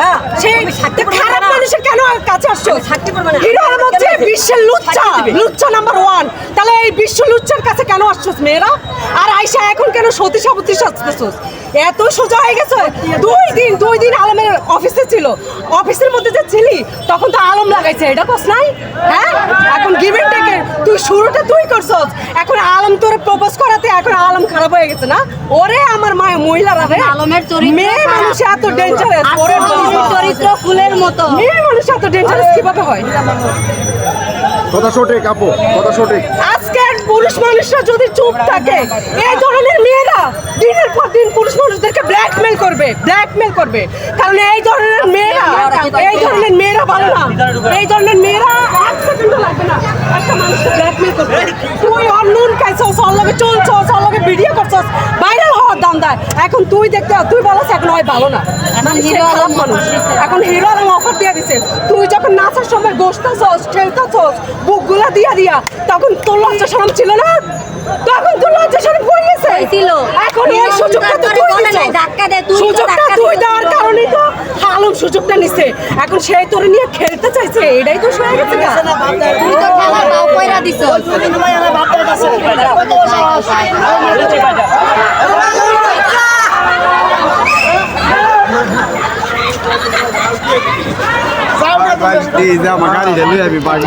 হ্যাঁ। সেই খারাপ মানুষের কেন কাছে আসছো? বিশ্বের লুচ্চা লুচ্চা নাম্বার ওয়ান তাহলে এই বিশ্ব লুচ্চার কাছে কেন মেয়েরা? আর আইসা এখন কেন সতী সাবতী সাজতেছোস এত সোজা হয়ে গেছে? দুই দিন দুই দিন আলমের অফিসে ছিল। অফিসের মধ্যে যে ছিলি তখন তো আলম লাগাইছে এটা কস নাই? হ্যাঁ? শুরুটা তুই করছস? এখন আলম তোর প্রপোজ করাতে এখন আলম খারাপ হয়ে গেছে না? ওরে আমার মায়ের মহিলারা রে আলমের চরিত্র মেয়ে মানুষ এত ডেঞ্জারাস ওরে চরিত্র ফুলের মতো। মেয়ে মানুষ এত ডেঞ্জারাস কীভাবে হয়? কথা সঠিক আপু কথা সঠিক। আজকের পুরুষ মানুষরা যদি চুপ থাকে এই ধরনের মেয়েরা দিনের পর দিন পুরুষ মানুষদেরকে ব্ল্যাকমেল করবে ব্ল্যাকমেল করবে। কারণ এই ধরনের মেয়েরা এই ধরনের মেয়েরা ভালো না। এই ধরনের মেয়েরা দেয়। এখন তুই দেখতে তুই বলছ এখন হয় ভালো না। এখন সে হিরো খারাপ আলম মানুষ। এখন হিরো আলম অফার দিয়ে দিছে। তুই যখন নাচার সময় গোসতাছস ঠেলতাছস বুকগুলা দিয়া দিয়া তখন তোর লজ্জা শরম ছিল না? তখন তোর লজ্জা শরম কই গেছে? এখন এই সুযোগটা তো তুই বলে দিছস। ধাক্কা দে, তুই সুযোগটা তুই দেওয়ার কারণেই তো আলম সুযোগটা নিছে। এখন সেই তোরে নিয়ে খেলতে চাইছে এটাই তো হয়ে গেছে গা। তুই তো খেলা দাও কইরা দিছ বাস দিয়ে যা আমার গাড়িটা লই আমি বাড়ি